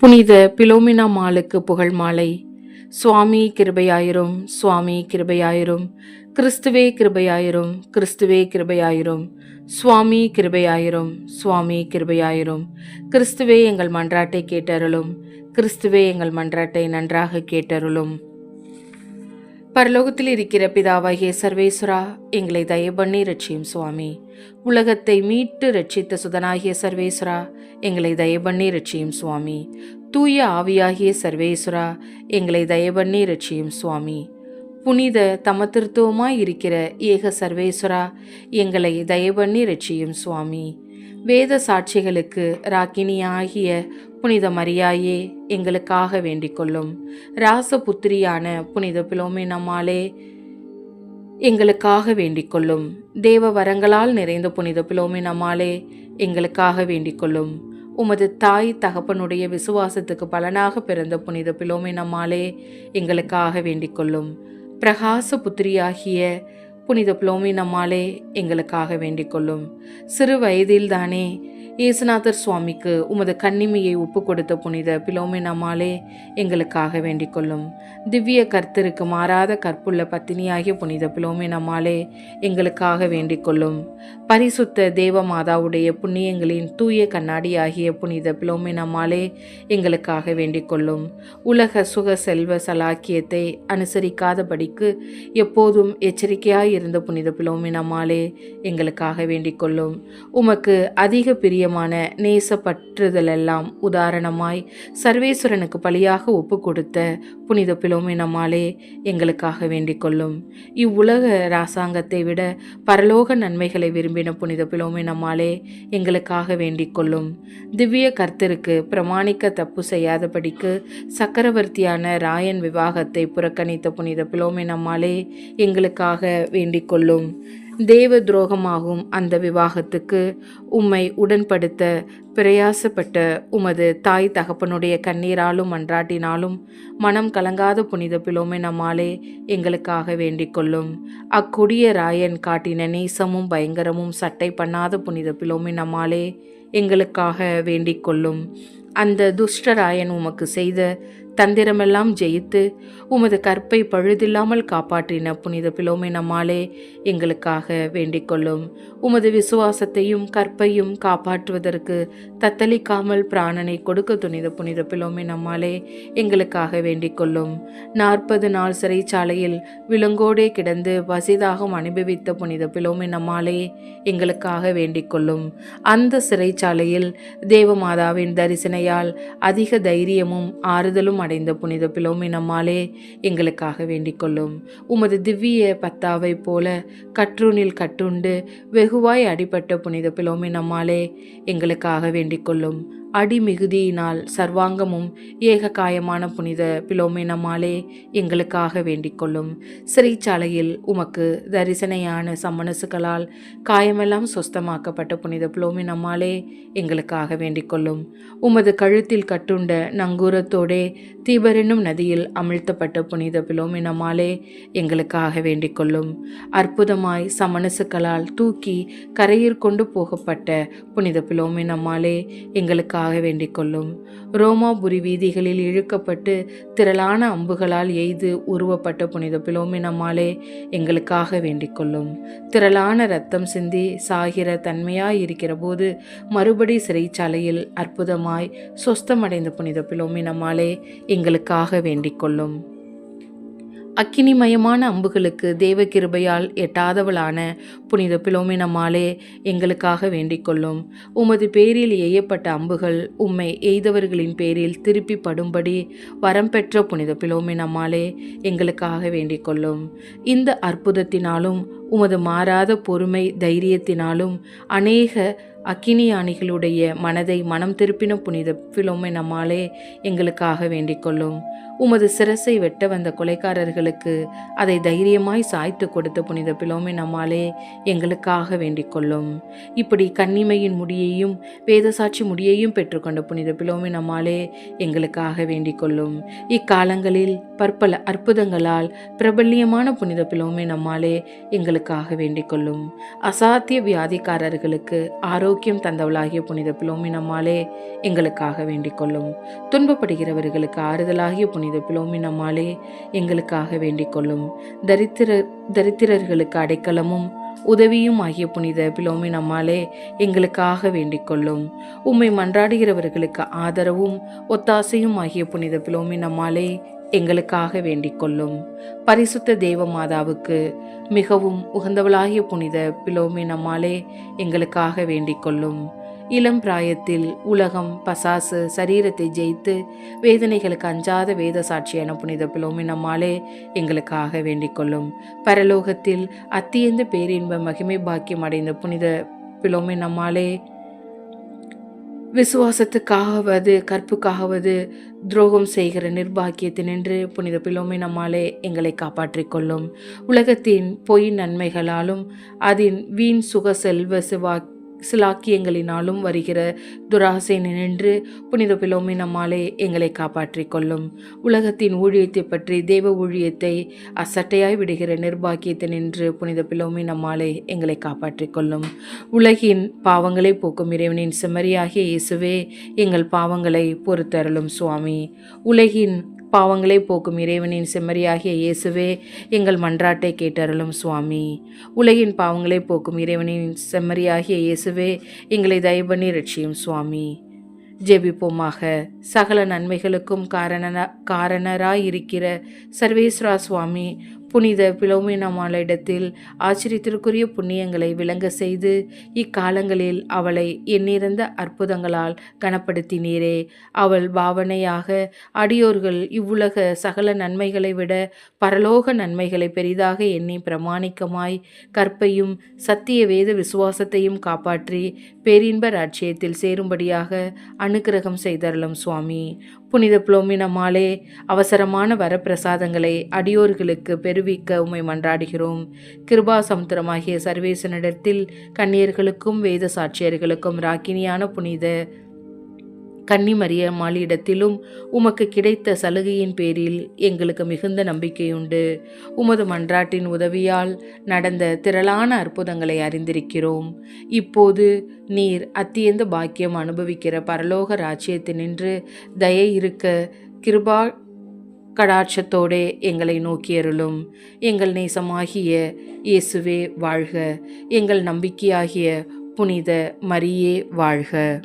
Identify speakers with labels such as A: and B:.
A: புனித பிலோமினா மாலுக்கு புகழ் மாலை. சுவாமி கிருபையாயிரும் சுவாமி கிருபையாயிரும் கிறிஸ்துவே கிருபையாயிரும் கிறிஸ்துவே கிருபையாயிரும் சுவாமி கிருபையாயிரும் சுவாமி கிருபையாயிரும். கிறிஸ்துவே எங்கள் மன்றாட்டை கேட்டருளும் கிறிஸ்துவே எங்கள் மன்றாட்டை நன்றாக கேட்டருளும். பரலோகத்தில் இருக்கிற பிதாவாகிய சர்வேஸ்வரா எங்களை தயபண்ணி ரட்சியும் சுவாமி. உலகத்தை மீட்டு ரட்சித்த சுதனாகிய சர்வேஸ்வரா எங்களை தயபண்ணி ரட்சியும் சுவாமி. தூய ஆவியாகிய சர்வேஸ்வரா எங்களை தயபண்ணி ரட்சியும் சுவாமி. புனித தமத்திருத்துவமாய் இருக்கிற ஏக சர்வேஸ்வரா எங்களை தயபண்ணி ரட்சியும் சுவாமி. வேத சாட்சிகளுக்கு ராக்கினியாகிய புனித மரியாயே எங்களுக்காக வேண்டிக் கொள்ளும் ராசபுத்திரியான புனித பிலோமினம்மாளே எங்களுக்காக வேண்டிக் கொள்ளும் தேவ வரங்களால் நிறைந்த புனித பிலோமினம்மாளே எங்களுக்காக வேண்டிக் கொள்ளும் உமது தாய் தகப்பனுடைய விசுவாசத்துக்கு பலனாக பிறந்த புனித பிலோமினம்மாளே எங்களுக்காக வேண்டிக் கொள்ளும் பிரகாச புத்திரியாகிய புனித பிலோமினம்மாளே எங்களுக்காக வேண்டிக் கொள்ளும். சிறு வயதில்தானே இயேசுநாதர் சுவாமிக்கு உமது கன்னிமையை ஒப்பு கொடுத்த புனித பிலோமினமாலே எங்களுக்காக வேண்டிக் கொள்ளும். திவ்ய கர்த்தருக்கு மாறாத கற்புள்ள பத்தினியாகிய புனித பிலோமினம்மாளே எங்களுக்காக வேண்டிக் கொள்ளும். பரிசுத்த தேவ மாதாவுடைய புண்ணியங்களின் தூய கண்ணாடியாகிய புனித பிலோமினம்மாளே எங்களுக்காக வேண்டிக் கொள்ளும். உலக சுக செல்வ சலாக்கியத்தை அனுசரிக்காதபடிக்கு எப்போதும் எச்சரிக்கையாய் இருந்த புனித பிலோமினம்மாளே எங்களுக்காக வேண்டிக் கொள்ளும். உமக்கு அதிக பிரியமான நேசப்பற்றுதலெல்லாம் உதாரணமாய் சர்வேஸ்வரனுக்கு பலியாக ஒப்பு கொடுத்த புனித பிலோமினமாலே எங்களுக்காக வேண்டிக் கொள்ளும். இவ்வுலக ராசாங்கத்தை விட பரலோக நன்மைகளை விரும்பின புனித பிலோமினமாலே எங்களுக்காக வேண்டிக் கொள்ளும். திவ்ய கர்த்தருக்கு பிரமாணிக்க தப்பு செய்யாதபடிக்கு சக்கரவர்த்தியான ராயன் விவாகத்தை புறக்கணித்த புனித பிலோமினமாலே எங்களுக்காக வேண்டிக் கொள்ளும். தேவ துரோகமாகும் அந்த விவாகத்துக்கு உம்மை உடன்படுத்த பிரயாசப்பட்ட உமது தாய் தகப்பனுடைய கண்ணீராலும் மன்றாட்டினாலும் மனம் கலங்காத புனித பிலோமினம்மாளே எங்களுக்காக வேண்டிக் கொள்ளும். அக்கொடிய ராயன் காட்டின நேசமும் பயங்கரமும் சட்டை பண்ணாத புனித பிலோமினம்மாளே எங்களுக்காக வேண்டிக் கொள்ளும். அந்த துஷ்டராயன் உமக்கு செய்த தந்திரமெல்லாம் ஜெயித்து உமது கற்பை பழுதில்லாமல் காப்பாற்றின புனித பிலோமினம்மாளே எங்களுக்காக வேண்டிக்கொள்ளும். உமது விசுவாசத்தையும் கற்பையும் காப்பாற்றுவதற்கு தத்தளிக்காமல் பிராணனை கொடுக்க துணித புனித பிலோமினம்மாளே எங்களுக்காக வேண்டிக்கொள்ளும். நாற்பது நாள் சிறைச்சாலையில் விலங்கோடே கிடந்து வசிதாகம் அனுபவித்த புனித பிலோமினம்மாளே எங்களுக்காக வேண்டிக்கொள்ளும். அந்த சிறைச்சாலையில் தேவமாதாவின் தரிசனையால் அதிக தைரியமும் ஆறுதலும் அடைந்த புனித பிலோமினம்மாலே எங்களுக்காக வேண்டிக்கொள்ளும். உமது திவ்ய பத்தாவை போல கற்றுனில் கட்டுண்டு வெகுவாய் அடிபட்ட புனித பிலோமினம்மாலே எங்களுக்காக வேண்டிக்கொள்ளும். அடிமிகுதியினால் சர்வாங்கமும் ஏக காயமான புனித பிலோமினமாலே எங்களுக்காக வேண்டிக்கொள்ளும். சிறைச்சாலையில் உமக்கு தரிசனையான சம்மனசுகளால் காயமெல்லாம் சொஸ்தமாக்கப்பட்ட புனித பிலோமினம்மாளே எங்களுக்காக வேண்டிக்கொள்ளும். உமது கழுத்தில் கட்டுண்ட நங்கூரத்தோடே தீபரென்னும் நதியில் அமிழ்த்தப்பட்ட புனித பிலோமினமாலே எங்களுக்காக வேண்டிக்கொள்ளும். அற்புதமாய் சமனசுக்களால் தூக்கி கரையிற் கொண்டு போகப்பட்ட புனித பிலோமினம்மாலே எங்களுக்காக வேண்டிக் கொள்ளும். ரோமாபுரி வீதிகளில் இழுக்கப்பட்டு திரளான அம்புகளால் எய்து உருவப்பட்ட புனித பிலோமினம்மாளே எங்களுக்காக வேண்டிக் கொள்ளும். திரளான ரத்தம் சிந்தி சாகிற தன்மையாய் இருக்கிற போது மறுபடி சிறைச்சாலையில் அற்புதமாய் சொஸ்தமடைந்த புனித பிலோமினம்மாளே எங்களுக்காக வேண்டிக் கொள்ளும். அக்கினிமயமான அம்புகளுக்கு தேவ கிருபையால் எட்டாதவளான புனித பிலோமினம்மாளே எங்களுக்காக வேண்டிக் கொள்ளும். உமது பேரில் எய்யப்பட்ட அம்புகள் உம்மை எய்தவர்களின் பேரில் திருப்பி படும்படி வரம் பெற்ற புனித பிலோமினம்மாளே எங்களுக்காக வேண்டிக் கொள்ளும். இந்த அற்புதத்தினாலும் உமது மாறாத பொறுமை தைரியத்தினாலும் அநேக அக்கினியானிகளுடைய மனதை மனம் திருப்பின புனித பிலோமினம்மாளே எங்களுக்காக வேண்டிக் கொள்ளும். உமது சிரசை வெட்ட வந்த கொலைக்காரர்களுக்கு அதை தைரியமாய் சாய்த்து கொடுத்த புனித பிலோமினம்மாளே எங்களுக்காக வேண்டிக் கொள்ளும். இப்படி கன்னிமையின் முடியையும் வேதசாட்சி முடியையும் பெற்றுக்கொண்ட புனித பிலோமினம்மாளே எங்களுக்காக வேண்டிக் கொள்ளும். இக்காலங்களில் பற்பல அற்புதங்களால் பிரபல்யமான புனித பிலோமினம்மாளே எங்களுக்காக வேண்டிக் கொள்ளும் அசாத்திய வியாதிக்காரர்களுக்கு ஆரோக்கியம் தந்தவளாகிய புனித பிலோமினம்மாளே எங்களுக்காக வேண்டிக் கொள்ளும். துன்பப்படுகிறவர்களுக்கு ஆறுதலாகிய புனித பிலோமினம்மாளே எங்களுக்காக வேண்டிக் கொள்ளும். தரித்திர தரித்திரர்களுக்கு அடைக்கலமும் உதவியும் ஆகிய புனித பிலோமின் எங்களுக்காக வேண்டிக் கொள்ளும். உம்மை மன்றாடுகிறவர்களுக்கு ஆதரவும் ஒத்தாசையும் ஆகிய புனித பிலோமின் எங்களுக்காக வேண்டிக் கொள்ளும். பரிசுத்த தேவ மாதாவுக்கு மிகவும் உகந்தவளாகிய புனித பிலோமின் அம்மாளே எங்களுக்காக வேண்டிக் கொள்ளும். இளம் பிராயத்தில் உலகம் பசாசு சரீரத்தை ஜெயித்து வேதனைகளுக்கு அஞ்சாத வேத சாட்சியான புனித பிலோமினம்மாளே எங்களுக்காக வேண்டிக் கொள்ளும். பரலோகத்தில் அத்தியந்த பேரின்ப மகிமை பாக்கியம் அடைந்த புனித பிலோமினம்மாளே விசுவாசத்துக்காகவது கற்புக்காகவது துரோகம் செய்கிற நிர்பாக்கியத்தினின்று புனித பிலோமை நம்மாலே எங்களை காப்பாற்றிக் கொள்ளும். உலகத்தின் பொய் நன்மைகளாலும் அதன் வீண் சுக செல்வ சிவா சிலாக்கியங்களினாலும் வருகிற துராசை நின்று புனித பிலோமி நம்மாலே எங்களை காப்பாற்றிக் கொள்ளும். உலகத்தின் ஊழியத்தை பற்றி தேவ ஊழியத்தை அசட்டையாய் விடுகிற நிர்பாக்கியத்தை நின்று புனித பிலோமி நம்மாலே எங்களை காப்பாற்றிக் கொள்ளும். உலகின் பாவங்களை போக்கும் இறைவனின் செம்மறியாகிய இயேசுவே எங்கள் பாவங்களை பொறுத்தருளும் சுவாமி. உலகின் பாவங்களை போக்கும் இறைவனின் செம்மறியாகிய இயேசுவே எங்கள் மன்றாட்டை கேட்டருளும் சுவாமி. உலகின் பாவங்களை போக்கும் இறைவனின் செம்மறியாகிய இயேசுவே எங்களை தயபண்ணி ரட்சியும் சுவாமி. ஜெபிப்போமாக. சகல நன்மைகளுக்கும் காரண காரணராயிருக்கிற சர்வேஸ்வரா சுவாமி புனித பிலோமினமாளிடத்தில் ஆச்சரியத்திற்குரிய புண்ணியங்களை விளங்க செய்து இக்காலங்களில் அவளை எண்ணிறந்த அற்புதங்களால் கனப்படுத்தினீரே. அவள் பாவனையாக அடியோர்கள் இவ்வுலக சகல நன்மைகளை விட பரலோக நன்மைகளை பெரிதாக எண்ணி பிரமாணிக்கமாய் கற்பையும் சத்திய வேத விசுவாசத்தையும் காப்பாற்றி பேரின்ப ராட்சியத்தில் சேரும்படியாக அனுக்கிரகம் செய்தருளும் சுவாமி. புனித புலோமினமாலே அவசரமான வரப்பிரசாதங்களை அடியோர்களுக்கு பெருவிக்க உமை மன்றாடுகிறோம். கிருபா சமுத்திரமாகிய சர்வேசனிடத்தில் கன்னியர்களுக்கும் வேத சாட்சியர்களுக்கும் ராக்கினியான புனித கன்னிமரிய மாலியிடத்திலும் உமக்கு கிடைத்த சலுகையின் பேரில் எங்களுக்கு மிகுந்த நம்பிக்கையுண்டு. உமது மன்றாட்டின் உதவியால் நடந்த திரளான அற்புதங்களை அறிந்திருக்கிறோம். இப்போது நீர் அத்தியந்த பாக்கியம் அனுபவிக்கிற பரலோக ராஜ்யத்தினின்று தயை இருக்க கிருபா கடாட்சத்தோடே எங்களை நோக்கியருளும். எங்கள் நேசமாகிய இயேசுவே வாழ்க. எங்கள் நம்பிக்கையாகிய புனித மரியே வாழ்க.